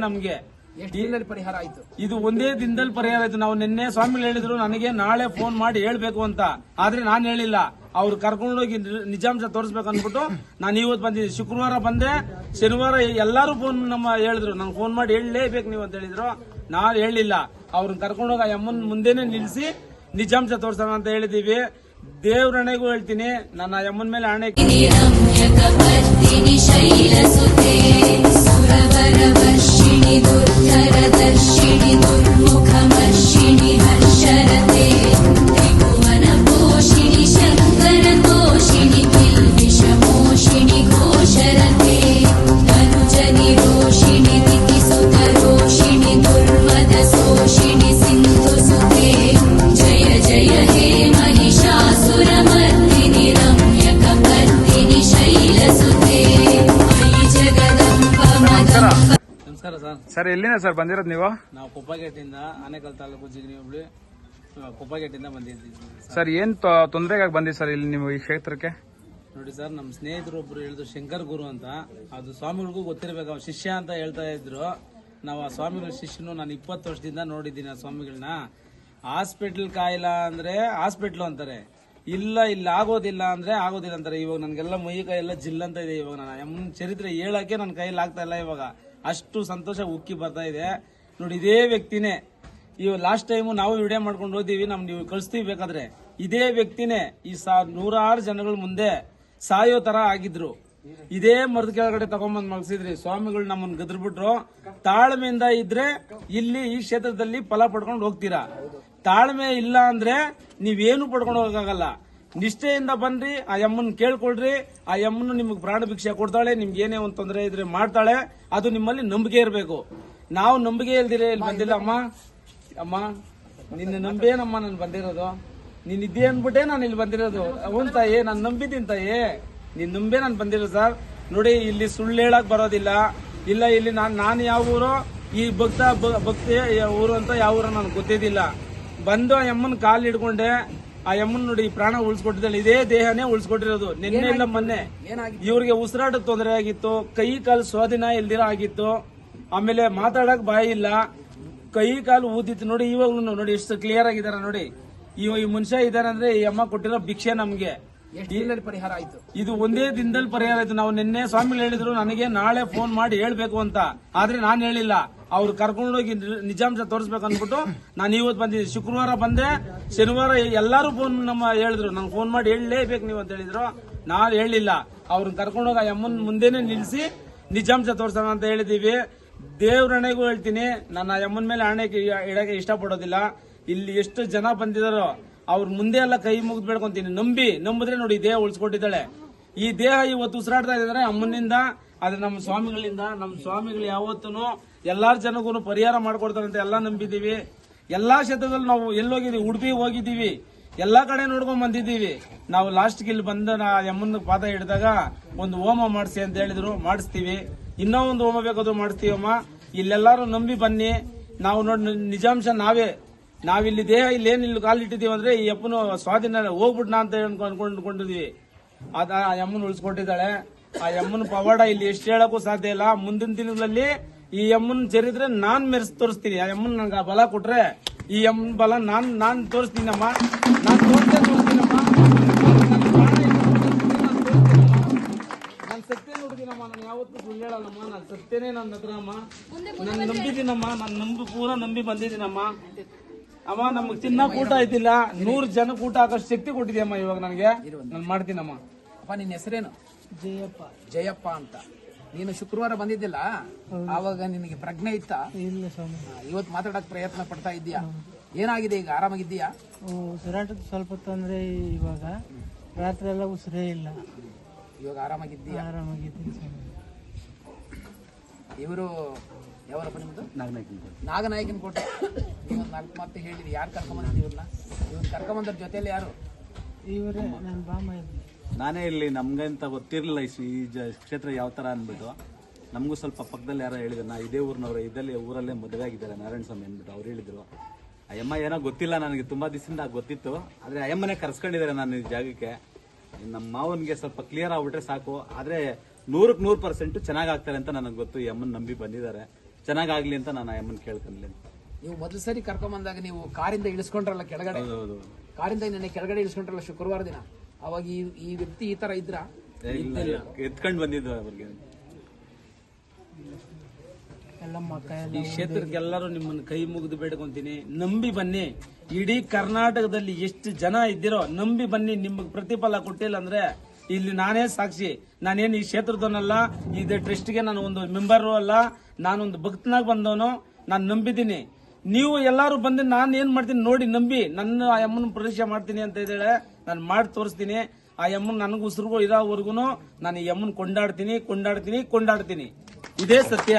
ನಮ್ಗೆ. ಪರಿಹಾರ ಆಯ್ತು? ಇದು ಒಂದೇ ದಿನದಲ್ಲಿ ಪರಿಹಾರ ಆಯ್ತು. ನಾವು ನಿನ್ನೆ ಸ್ವಾಮಿ ಹೇಳಿದ್ರು ನನಗೆ ನಾಳೆ ಫೋನ್ ಮಾಡಿ ಹೇಳ್ಬೇಕು ಅಂತ. ಆದ್ರೆ ನಾನ್ ಹೇಳಿಲ್ಲ. ಅವ್ರು ಕರ್ಕೊಂಡು ಹೋಗಿ ನಿಜಾಂಶ ತೋರಿಸ್ಬೇಕು ಅನ್ಬಿಟ್ಟು ನಾನು ಇವತ್ತು ಬಂದಿದ್ದೆ ಶುಕ್ರವಾರ ಬಂದೆ. ಶನಿವಾರ ಎಲ್ಲಾರು ಫೋನ್ ನಮ್ಮ ಹೇಳಿದ್ರು. ನಂಗೆ ಫೋನ್ ಮಾಡಿ ಹೇಳಲೇಬೇಕು ನೀವು ಅಂತ ಹೇಳಿದ್ರು. ನಾನು ಹೇಳಿಲ್ಲ. ಅವ್ರನ್ನ ಕರ್ಕೊಂಡೋಗಿ ಆ ಅಮ್ಮನ ಮುಂದೆನೆ ನಿಲ್ಲಿಸಿ ನಿಜಾಂಶ ತೋರಿಸೋಣ ಅಂತ ಹೇಳಿದೀವಿ. ದೇವ್ರಣೆಗೂ ಹೇಳ್ತೀನಿ ನನ್ನ ಯಮ್ಮನ ಮೇಲೆ ಆಣೆ ಸುರವರ ವರ್ಷಿಣಿ ದುರ್ಧರ ದರ್ಶಿಣಿ ದುರ್ಮುಖ ನಮಸ್ಕಾರ ಸರ್? ಸರ್ ಎಲ್ಲಿಂದ ಸರ್ ಬಂದಿರೋದು ನೀವು? ನಾವು ಕೊಪ್ಪಗೇಟಿಂದ ಆನೇಕಲ್ ತಾಲೂಕು ಜಿಗಣಿ ಹೋಬಳಿ ಕೊಪ್ಪಗೇಟಿಂದ ಬಂದಿದ್ದೀವಿ ಸರ್. ಏನು ಏನ್ ತೊಂದರೆಗಾಗಿ ಬಂದಿ ಸರ್ ಇಲ್ಲಿ ನೀವು ಈ ಕ್ಷೇತ್ರಕ್ಕೆ? ನೋಡಿ ಸರ್ ನಮ್ಮ ಸ್ನೇಹಿತರು ಒಬ್ರು ಹೇಳಿದ್ರು ಶಂಕರ್ ಗುರು ಅಂತ. ಅದು ಸ್ವಾಮಿಗಳಿಗೂ ಗೊತ್ತಿರಬೇಕು ಅವ್ರು ಶಿಷ್ಯ ಅಂತ ಹೇಳ್ತಾ ಇದ್ರು. ನಾವು ಆ ಸ್ವಾಮಿಗಳ ಶಿಷ್ಯನು ನಾನು ಇಪ್ಪತ್ತು ವರ್ಷದಿಂದ ನೋಡಿದ್ದೀನಿ ಆ ಸ್ವಾಮಿಗಳನ್ನ ಹಾಸ್ಪಿಟ್ಲ್ ಕಾಯಿಲ್ಲ ಅಂದ್ರೆ ಹಾಸ್ಪಿಟ್ಲು ಅಂತಾರೆ. ಇಲ್ಲ ಇಲ್ಲಿ ಆಗೋದಿಲ್ಲ ಅಂದ್ರೆ ಆಗೋದಿಲ್ಲ ಅಂತಾರೆ. ಇವಾಗ ನನಗೆಲ್ಲ ಮೈ ಕೈ ಎಲ್ಲ ಜಿಲ್ ಅಂತ ಇದೆ ಇವಾಗ. ನಾನು ಚರಿತ್ರೆ ಹೇಳಕ್ಕೆ ನನ್ನ ಕೈಯಲ್ಲಿ ಆಗ್ತಾ ಇಲ್ಲ ಇವಾಗ. ಅಷ್ಟು ಸಂತೋಷ ಉಕ್ಕಿ ಬರ್ತಾ ಇದೆ. ನೋಡಿ, ಇದೇ ವ್ಯಕ್ತಿನೇ, ಇವ್ ಲಾಸ್ಟ್ ಟೈಮು ನಾವು ವಿಡಿಯೋ ಮಾಡ್ಕೊಂಡು ಹೋದೀವಿ, ನಮ್ ನೀವು ಕಳಿಸ್ತೀವಿ ಬೇಕಾದ್ರೆ. ಇದೇ ವ್ಯಕ್ತಿನೇ, ಈ ಸಾ, ನೂರಾರು ಜನಗಳ ಮುಂದೆ ಸಾಯೋ ತರ ಆಗಿದ್ರು. ಇದೇ ಮರದ ಕೆಳಗಡೆ ತಗೊಂಬಂದ್ ಮಲಗಿಸಿದ್ರಿ. ಸ್ವಾಮಿಗಳು ನಮ್ಮನ್ನ ಗದ್ರಬಿಟ್ರು. ತಾಳ್ಮೆಯಿಂದ ಇದ್ರೆ ಇಲ್ಲಿ ಈ ಕ್ಷೇತ್ರದಲ್ಲಿ ಫಲ ಪಡ್ಕೊಂಡು ಹೋಗ್ತೀರಾ? ತಾಳ್ಮೆ ಇಲ್ಲ ಅಂದ್ರೆ ನೀವೇನು ಪಡ್ಕೊಂಡು ಹೋಗಕ್ಕಾಗಲ್ಲ. ನಿಷ್ಠೆಯಿಂದ ಬನ್ರಿ, ಆ ಯಮ್ಮನ್ ಕೇಳ್ಕೊಳ್ರಿ, ಆ ಯಮ್ಮನ್ನು ನಿಮ್ಗೆ ಪ್ರಾಣ ಭಿಕ್ಷೆ ಕೊಡ್ತಾಳೆ, ನಿಮ್ಗೆ ಏನೇ ಒಂದು ತೊಂದರೆ ಇದ್ರೆ ಮಾಡ್ತಾಳೆ, ಅದು ನಿಮ್ಮಲ್ಲಿ ನಂಬಿಕೆ ಇರಬೇಕು. ನಾವು ನಂಬಿಕೆ ಇಲ್ದಿರೇ ಇಲ್ಲಿ ಬಂದಿಲ್ಲ ಅಮ್ಮ. ಅಮ್ಮ, ನಿನ್ನ ನಂಬೇನಮ್ಮ ನಾನು ಬಂದಿರೋದು. ನೀನ್ ಇದ್ದೇ ಅನ್ಬಿಟ್ಟೆ ನಾನು ಇಲ್ಲಿ ಬಂದಿರೋದು. ಅವನ್ ತಾಯಿ, ನಾನು ನಂಬಿದ್ದೀನಿ ತಾಯಿ. ನೀನ್ ನಂಬೇ ನಾನು ಬಂದಿರೋ ಸರ್. ನೋಡಿ, ಇಲ್ಲಿ ಸುಳ್ಳು ಹೇಳಕ್ ಬರೋದಿಲ್ಲ. ಇಲ್ಲ, ಇಲ್ಲಿ ನಾನು ನಾನು ಯಾವ ಊರು, ಈ ಭಕ್ತ ಭಕ್ತಿ ಊರು ಅಂತ ಯಾವ ಊರು ನನಗೆ ಗೊತ್ತಿದ್ದಿಲ್ಲ. ಬಂದು ಆ ಯಮ್ಮನ ಕಾಲ್ ಹಿಡ್ಕೊಂಡೆ. ಆ ಯಮ್ಮನ್ ನೋಡಿ ಪ್ರಾಣ ಉಳಿಸ್ಕೊಟ್ಟಿದ್ದಾಳೆ. ಇದೇ ದೇಹನೇ ಉಳಿಸ್ಕೊಟ್ಟಿರೋದು. ನಿನ್ನೆ ಇಲ್ಲ ಮೊನ್ನೆ. ಇವ್ರಿಗೆ ಉಸಿರಾಟದ ತೊಂದರೆ ಆಗಿತ್ತು. ಕೈ ಕಾಲು ಸ್ವಾಧೀನ ಇಲ್ದಿರ ಆಗಿತ್ತು. ಆಮೇಲೆ ಮಾತಾಡಕ್ ಬಾಯಿ ಇಲ್ಲ. ಕೈ ಕಾಲು ಊದಿತ್ತು. ನೋಡಿ ಇವಾಗ್ಲೂ ನೋಡಿ ಎಷ್ಟು ಕ್ಲಿಯರ್ ಆಗಿದಾರ ನೋಡಿ. ಇವ ಈ ಮನುಷ್ಯ ಇದಾರೆ ಅಂದ್ರೆ ಈ ಅಮ್ಮ ಕೊಟ್ಟಿರೋ ಭಿಕ್ಷೆ ನಮ್ಗೆ. ಪರಿಹಾರ ಆಯ್ತು? ಇದು ಒಂದೇ ದಿನದಲ್ಲಿ ಪರಿಹಾರ ಆಯ್ತು. ನಾವು ನಿನ್ನೆ ಸ್ವಾಮಿಗಳು ಹೇಳಿದ್ರು ನನಗೆ ನಾಳೆ ಫೋನ್ ಮಾಡಿ ಹೇಳ್ಬೇಕು ಅಂತ. ಆದ್ರೆ ನಾನು ಹೇಳಿಲ್ಲ. ಅವ್ರು ಕರ್ಕೊಂಡೋಗಿ ನಿಜಾಂಶ ತೋರಿಸ್ಬೇಕು ಅನ್ಬಿಟ್ಟು ನಾನು ಇವತ್ತು ಬಂದಿದ್ದೆ ಶುಕ್ರವಾರ ಬಂದೆ, ಶನಿವಾರ ಎಲ್ಲರೂ ಫೋನ್ ನಮ್ಮ ಹೇಳಿದ್ರು. ನಂಗೆ ಫೋನ್ ಮಾಡಿ ಹೇಳಲೇಬೇಕು ನೀವು ಅಂತ ಹೇಳಿದ್ರು. ನಾನು ಹೇಳಿಲ್ಲ. ಅವ್ರನ್ನ ಕರ್ಕೊಂಡೋಗಿ ಆ ಅಮ್ಮನ ಮುಂದೆನೆ ನಿಲ್ಲಿಸಿ ನಿಜಾಂಶ ತೋರಿಸೋಣ ಅಂತ ಹೇಳಿದೀವಿ. ದೇವ್ರಣೆಗೂ ಹೇಳ್ತೀನಿ. ನನ್ನ ಅಮ್ಮನ ಮೇಲೆ ಆಣೆ ಇಡಕ್ಕೆ ಇಷ್ಟಪಡೋದಿಲ್ಲ. ಇಲ್ಲಿ ಎಷ್ಟು ಜನ ಬಂದಿದಾರೋ ಅವ್ರ ಮುಂದೆ ಎಲ್ಲ ಕೈ ಮುಗಿದು ಬೇಡ್ಕೊಂತೀನಿ ನಂಬಿ, ನಂಬಿದ್ರೆ ನೋಡಿ ದೇಹ ಉಳಿಸ್ಕೊಟ್ಟಿದ್ದಾಳೆ. ಈ ದೇಹ ಇವತ್ತು ಉಸಿರಾಡ್ತಾ ಇದ್ದಾರೆ ಅಮ್ಮನಿಂದ. ಆದ್ರೆ ನಮ್ಮ ಸ್ವಾಮಿಗಳಿಂದ, ನಮ್ಮ ಸ್ವಾಮಿಗಳು ಯಾವತ್ತೂ ಎಲ್ಲಾರ ಜನಗೂ ಪರಿಹಾರ ಮಾಡ್ಕೊಡ್ತಾರೆ ಅಂತ ಎಲ್ಲ ನಂಬಿದೀವಿ ಎಲ್ಲಾ ಕ್ಷೇತ್ರದಲ್ಲಿ ನಾವು ಎಲ್ಲೋಗಿದೀವಿ ಉಡುಪಿ ಹೋಗಿದ್ದೀವಿ, ಎಲ್ಲಾ ಕಡೆ ನೋಡ್ಕೊಂಡ್ ಬಂದಿದ್ದೀವಿ. ನಾವು ಲಾಸ್ಟ್ಗೆ ಇಲ್ಲಿ ಬಂದ ಯಮ್ಮನ ಪಾದ ಹಿಡಿದಾಗ ಒಂದು ಹೋಮ ಮಾಡಿಸಿ ಅಂತ ಹೇಳಿದ್ರು, ಮಾಡಿಸ್ತೀವಿ. ಇನ್ನೂ ಒಂದು ಹೋಮ ಬೇಕಾದ್ರು ಮಾಡಿಸ್ತೀವಮ್ಮ ಇಲ್ಲೆಲ್ಲಾರು ನಂಬಿ ಬನ್ನಿ. ನಾವು ನೋಡಿ ನಿಜಾಂಶ ನಾವೇ. ನಾವಿಲ್ಲಿ ದೇಹ ಇಲ್ಲಿ ಏನ್ ಇಲ್ಲಿ ಕಾಲಿಟ್ಟಿದೀವಿ ಅಂದ್ರೆ ಈ ಅಪ್ಪನು ಸ್ವಾಧೀನ ಹೋಗ್ಬಿಟ್ನ ಅಂತ ಅನ್ಕೊಂಡ್ ಅನ್ಕೊಂಡಿದೀವಿ ಅದ ಆ ಅಮ್ಮನ ಉಳಿಸ್ಕೊಟ್ಟಿದ್ದಾಳೆ. ಆ ಯಮ್ಮನ ಪವಾಡ ಇಲ್ಲಿ ಎಷ್ಟು ಹೇಳಕ್ಕೂ ಸಾಧ್ಯ ಇಲ್ಲ. ಮುಂದಿನ ದಿನಗಳಲ್ಲಿ ಈ ಯಮ್ಮನ ಜರಿದ್ರೆ ನಾನ್ ಮೆರೆಸ್ ತೋರಿಸ್ತೀನಿ. ಆ ಯಮ್ಮನ ನಂಗೆ ಆ ಬಲ ಕೊಟ್ರೆ ಈ ಯಮ್ಮನ ಬಲ ನಾನ್ ನಾನ್ ತೋರಿಸ್ತೀನಮ್ಮ. ನಾನ್ ತೋರಿಸ್ತೇನೆ ತೋರಿಸ್ತೀನಮ್ಮ ನಾನು ಸತ್ಯ ನೋಡ್ತೀನಮ್ಮ ನಾನು ಯಾವತ್ತೂ ಸುಳ್ಳು ಹೇಳಲ್ಲಮ್ಮ. ನಾನು ಸತ್ಯನೇ ನನ್ನ ಹತ್ರಮ್ಮ ನಾನು ನಂಬಿದ್ದೀನಮ್ಮ ನಾನು ನಂಬಿ ಪೂರ ನಂಬಿ ಬಂದಿದ್ದೀನಮ್ಮ. ಅಮ್ಮ ನಮ್ಗೆ ಚಿನ್ನ ಕೂಟ ಆಯ್ತಿಲ್ಲ. ನೂರ್ ಜನ ಕೂಟ ಹಾಕೋಷ್ಟು ಶಕ್ತಿ ಕೊಟ್ಟಿದ್ಯಮ್ಮ ಇವಾಗ ನನಗೆ. ನಾನು ಮಾಡ್ತೀನಮ್ಮ. ಅಪ್ಪ ನಿನ್ನ ಹೆಸರೇನು? ಜಯಪ್ಪ. ಜಯಪ್ಪ ಅಂತ. ನೀನು ಶುಕ್ರವಾರ ಬಂದಿದ್ದಿಲ್ಲ? ಆವಾಗ ನಿನಗೆ ಪ್ರಜ್ಞೆ ಇತ್ತ? ಇಲ್ಲ ಸ್ವಾಮಿ. ಇವತ್ತು ಮಾತಾಡಕ್ ಪ್ರಯತ್ನ ಪಡ್ತಾ ಇದ್ದೀಯಾ? ಏನಾಗಿದೆ ಈಗ? ಆರಾಮಾಗಿದ್ದೀಯಾ? ಉಸಿರಾಟದ ಸ್ವಲ್ಪ ತೊಂದರೆ ಇವಾಗ ರಾತ್ರಿ ಎಲ್ಲ ಉಸಿರೇ ಇಲ್ಲ. ಇವಾಗ ಆರಾಮಾಗಿದ್ದೀಯಾ? ಆರಾಮಾಗಿದ್ದೀನಿ ಸ್ವಾಮಿ. ಇವರು ಯಾವರಪ್ಪ ನಿಮ್ದು? ನಾಗನಾಯಕನ ಕೋಟೆ ನೀವು ನಾಲ್ಕು ಮಾತು ಹೇಳಿದ್ರಿ. ಯಾರು ಕರ್ಕೊಂಬಂದ್ರಿ ಇವ್ರನ್ನ? ಇವ್ರು ಕರ್ಕೊಂಬಂದ್ರ ಜೊತೆಯಲ್ಲಿ ಯಾರು? ಇವರೇ ನನ್ನ ಬಾಮ ಇದ್ದೆ ನಾನೇ ಇಲ್ಲಿ ನಮಗಂತ ಗೊತ್ತಿರಲಿಲ್ಲ ಈ ಜ- ಕ್ಷೇತ್ರ ಯಾವ ಥರ ಅಂದ್ಬಿಟ್ಟು. ನಮಗೂ ಸ್ವಲ್ಪ ಪಕ್ಕದಲ್ಲಿ ಯಾರೋ ಹೇಳಿದ್ರು ನಾ ಇದೇ ಊರಿನವ್ರು ಇದಲ್ಲೇ ಊರಲ್ಲೇ ಮದುವೆ ಆಗಿದ್ದಾರೆ ನಾರಾಯಣ ಸ್ವಾಮಿ ಅಂದ್ಬಿಟ್ಟು ಅವ್ರು ಹೇಳಿದ್ರು. ಅಯ್ಯಮ್ಮ ಏನೋ ಗೊತ್ತಿಲ್ಲ ನನಗೆ ತುಂಬ ದಿವಸದಿಂದ ಗೊತ್ತಿತ್ತು. ಆದರೆ ಅಯ್ಯಮ್ಮನೇ ಕರ್ಸ್ಕೊಂಡಿದ್ದಾರೆ ನಾನು ಈ ಜಾಗಕ್ಕೆ. ನಮ್ಮ ಮಾವನಿಗೆ ಸ್ವಲ್ಪ ಕ್ಲಿಯರ್ ಆಗ್ಬಿಟ್ರೆ ಸಾಕು. ಆದರೆ ನೂರಕ್ಕೆ ನೂರು ಪರ್ಸೆಂಟ್ ಚೆನ್ನಾಗಾಗ್ತಾರೆ ಅಂತ ನನಗೆ ಗೊತ್ತು. ಈ ಅಮ್ಮನ ನಂಬಿ ಬಂದಿದ್ದಾರೆ. ಚೆನ್ನಾಗಾಗ್ಲಿ ಅಂತ ನಾನು ಅಯ್ಯಮ್ಮನ ಅಮ್ಮನ್ ಕೇಳ್ಕೊಂಡ್ಲಿ. ನೀವು ಮೊದಲು ಸರಿ ಕರ್ಕೊಂಬಂದಾಗ ನೀವು ಕಾರಿಂದ ಇಳಿಸ್ಕೊಂಡ್ರಲ್ಲ ಕೆಳಗಡೆ? ಹೌದು ಕಾರಿಂದ ನೆನೆ ಕೆಳಗಡೆ ಇಳಿಸ್ಕೊಂಡ್ರಲ್ಲ ಶುಕ್ರವಾರ ದಿನ? ಅವಾಗ ಈ ಈ ವ್ಯಕ್ತಿ ಈ ತರ ಇದ್ರ? ಎತ್ಕೊಂಡ್ ಬಂದಿದ್ದು ಅವ್ರಿಗೆ. ಈ ಕ್ಷೇತ್ರಕ್ಕೆಲ್ಲರೂ ನಿಮ್ಮನ್ನು ಕೈ ಮುಗಿದು ಬೇಡ್ಕೊಂತೀನಿ. ನಂಬಿ ಬನ್ನಿ. ಇಡೀ ಕರ್ನಾಟಕದಲ್ಲಿ ಎಷ್ಟು ಜನ ಇದ್ದೀರೋ ನಂಬಿ ಬನ್ನಿ. ನಿಮ್ಗೆ ಪ್ರತಿಫಲ ಕೊಟ್ಟಿಲ್ಲ ಅಂದ್ರೆ ಇಲ್ಲಿ ನಾನೇ ಸಾಕ್ಷಿ. ನಾನೇನು ಈ ಕ್ಷೇತ್ರದವನಲ್ಲ ಇದು ಟ್ರಸ್ಟ್ಗೆ ನಾನು ಒಂದು ಮೆಂಬರು ಅಲ್ಲ ನಾನೊಂದು ಭಕ್ತನಾಗ ಬಂದವನು. ನಾನು ನಂಬಿದ್ದೀನಿ. ನೀವು ಎಲ್ಲರೂ ಬಂದು ನಾನು ಏನ್ ಮಾಡ್ತೀನಿ ನೋಡಿ, ನಂಬಿ ನನ್ನ ಆ ಅಮ್ಮನ ಪರೀಕ್ಷೆ ಮಾಡ್ತೀನಿ ಅಂತ ಇದ್ದಾಳೆ, ನಾನು ಮಾಡಿ ತೋರಿಸ್ತೀನಿ. ಆ ಅಮ್ಮನ್ ನನಗೆ ಉಸಿರುಗೂ ಇರೋವರೆಗೂ ನಾನು ಈ ಅಮ್ಮನ್ ಕೊಂಡಾಡ್ತೀನಿ ಕೊಂಡಾಡ್ತೀನಿ ಕೊಂಡಾಡ್ತೀನಿ. ಇದೇ ಸತ್ಯ.